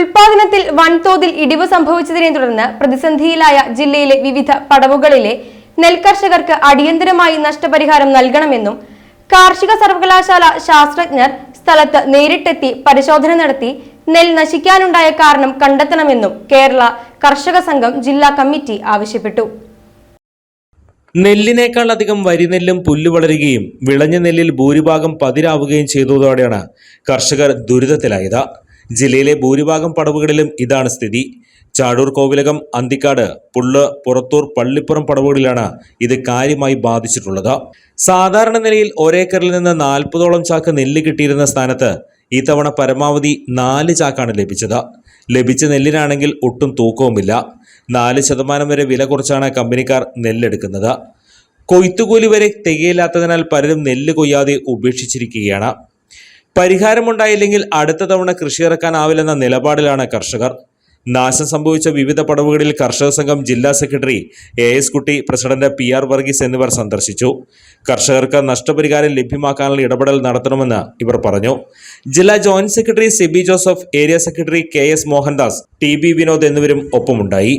ഉൽപാദനത്തിൽ വൻതോതിൽ ഇടിവ് സംഭവിച്ചതിനെ തുടർന്ന് പ്രതിസന്ധിയിലായ ജില്ലയിലെ വിവിധ പടവുകളിലെ നെൽകർഷകർക്ക് അടിയന്തരമായി നഷ്ടപരിഹാരം നൽകണമെന്നും കാർഷിക സർവകലാശാല ശാസ്ത്രജ്ഞർ സ്ഥലത്ത് നേരിട്ടെത്തി പരിശോധന നടത്തി നെൽ നശിക്കാനുണ്ടായ കാരണം കണ്ടെത്തണമെന്നും കേരള കർഷക സംഘം ജില്ലാ കമ്മിറ്റി ആവശ്യപ്പെട്ടു. നെല്ലിനേക്കാൾ അധികം വരിനെല്ലും പുല്ല് വളരുകയും വിളഞ്ഞ നെല്ലിൽ ഭൂരിഭാഗം പതിരാവുകയും ചെയ്തതോടെയാണ് കർഷകർ ദുരിതത്തിലായത്. ജില്ലയിലെ ഭൂരിഭാഗം പടവുകളിലും ഇതാണ് സ്ഥിതി. ചാടൂർ കോവിലകം അന്തിക്കാട് പുള്ള് പുറത്തൂർ പള്ളിപ്പുറം പടവുകളിലാണ് ഇത് കാര്യമായി ബാധിച്ചിട്ടുള്ളത്. സാധാരണ നിലയിൽ ഒരേക്കറിൽ നിന്ന് നാൽപ്പതോളം ചാക്ക് നെല്ല് കിട്ടിയിരുന്ന സ്ഥാനത്ത് ഇത്തവണ പരമാവധി നാല് ചാക്കാണ് ലഭിച്ചത്. ലഭിച്ച നെല്ലിനാണെങ്കിൽ ഒട്ടും തൂക്കവുമില്ല. നാല് ശതമാനം വരെ വില കുറച്ചാണ് കമ്പനിക്കാർ നെല്ലെടുക്കുന്നത്. കൊയ്ത്തുകൂലി വരെ തികയില്ലാത്തതിനാൽ പലരും നെല്ല് കൊയ്യാതെ ഉപേക്ഷിച്ചിരിക്കുകയാണ്. പരിഹാരമുണ്ടായില്ലെങ്കിൽ അടുത്ത തവണ കൃഷി ഇറക്കാനാവില്ലെന്ന നിലപാടിലാണ് കർഷകർ. നാശം സംഭവിച്ച വിവിധ പടവുകളിൽ കർഷക സംഘം ജില്ലാ secretary A S Kutty president P R Varghese എന്നിവർ സന്ദർശിച്ചു. കർഷകർക്ക് നഷ്ടപരിഹാരം ലഭ്യമാക്കാനുള്ള ഇടപെടൽ നടത്തണമെന്ന് ഇവർ പറഞ്ഞു. ജില്ലാ joint secretary Sibi Joseph area secretary K S Mohandas T B Vinod എന്നിവരും ഒപ്പമുണ്ടായി.